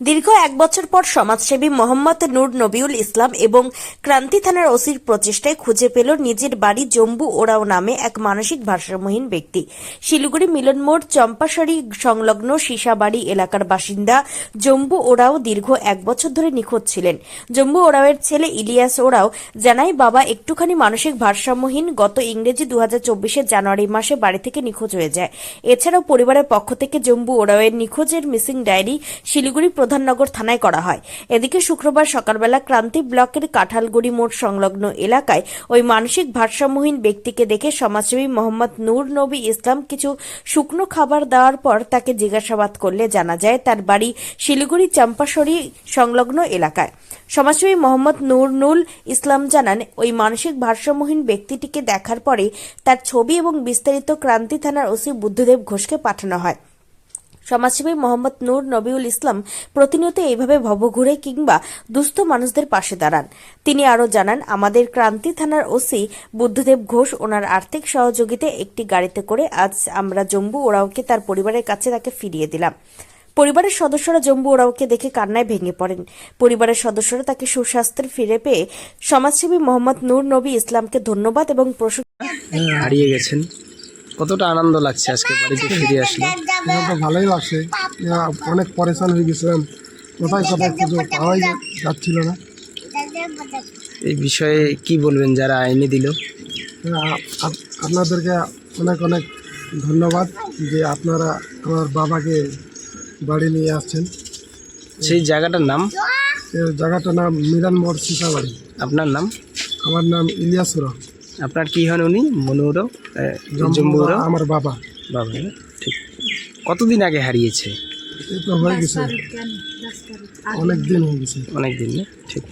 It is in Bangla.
দীর্ঘ এক বছর পর সমাজসেবী মোহাম্মদ নূর নবিউল ইসলাম এবং ক্রান্তি থানার ওসির প্রচেষ্টায় খুঁজে পেল নিজের বাড়ি জম্বু ওরাও নামে এক মানসিক ভারসাম্যহীন ব্যক্তি। শিলিগুড়ি মিলন মোড়, চম্পাশাড়ি সংলগ্ন সীসাবাড়ি এলাকার বাসিন্দা জম্বু ওরাও দীর্ঘ এক বছর ধরে নিখোঁজ ছিলেন। জম্বু ওরাওয়ের ছেলে ইলিয়াস ওরাও জানায়, বাবা একটুখানি মানসিক ভারসাম্যহীন। গত ইংরেজি দু হাজার জানুয়ারি মাসে বাড়ি থেকে নিখোঁজ হয়ে যায়। এছাড়াও পরিবারের পক্ষ থেকে জম্বু ওরাওয়ের নিখোঁজের মিসিং ডায়েরি শিলিগুড়ি প্রধাননগর থানায় করা হয়। এদিকে শুক্রবার সকালবেলা ক্রান্তি ব্লকের কাঁঠালগুড়ি মোড় সংলগ্ন এলাকায় ওই মানসিক ভারসাম্যহীন ব্যক্তিকে দেখে সমাজসেবী মোহাম্মদ নূর নবী ইসলাম কিছু শুকনো খাবার দেওয়ার পর তাকে জিজ্ঞাসাবাদ করলে জানা যায় তার বাড়ি শিলিগুড়ি চাম্পাশড়ি সংলগ্ন এলাকায়। সমাজসেবী মোহাম্মদ নূর নুল ইসলাম জানান, ওই মানসিক ভারসাম্যহীন ব্যক্তিটিকে দেখার পরে তার ছবি এবং বিস্তারিত ক্রান্তি থানার ওসি বুদ্ধদেব ঘোষকে পাঠানো হয়। সমাজসেবী মোহাম্মদ নূর নবিউল ইসলাম প্রতিনিয়ত এইভাবে ভবঘুরে কিংবা দুস্থ মানুষদের পাশে দাঁড়ান। তিনি আরও জানান, আমাদের ক্রান্তি থানার ওসি বুদ্ধদেব ঘোষ ওনার আর্থিক সহযোগিতায় একটি গাড়িতে করে আজ আমরা জম্বু ওরাওকে তার পরিবারের কাছে তাকে ফিরিয়ে দিলাম। পরিবারের সদস্যরা জম্বু ওরাওকে দেখে কান্নায় ভেঙে পড়েন। পরিবারের সদস্যরা তাকে সুস্বাস্থ্যের ফিরে পেয়ে সমাজসেবী মোহাম্মদ নূর নবী ইসলামকে ধন্যবাদ এবং প্রশংসা হারিয়ে গেছেন। কতটা আনন্দ লাগছে আজকে বাড়িতে ফিরে আসলে? তো ভালোই লাগছে। অনেক পরেশান হয়ে গেছিলাম। কোথায় কোথায় খুঁজো পাওয়াই যাচ্ছিল না। এই বিষয়ে কি বলবেন যারা আইনে দিল? আপনাদেরকে অনেক অনেক ধন্যবাদ যে আপনারা আমার বাবাকে বাড়ি নিয়ে আসছেন। সেই জায়গাটার নাম? জায়গাটার নাম মিলন মোড় সীতাবাড়ি। আপনার নাম? আমার নাম ইলিয়াসুরা আপনার কি হন উনি? মনোর জম্বুর আমার বাবা। বাবা না? ঠিক। কতদিন আগে হারিয়েছে? হয়ে অনেক দিন হয়ে গেছে। অনেক দিন না? ঠিক।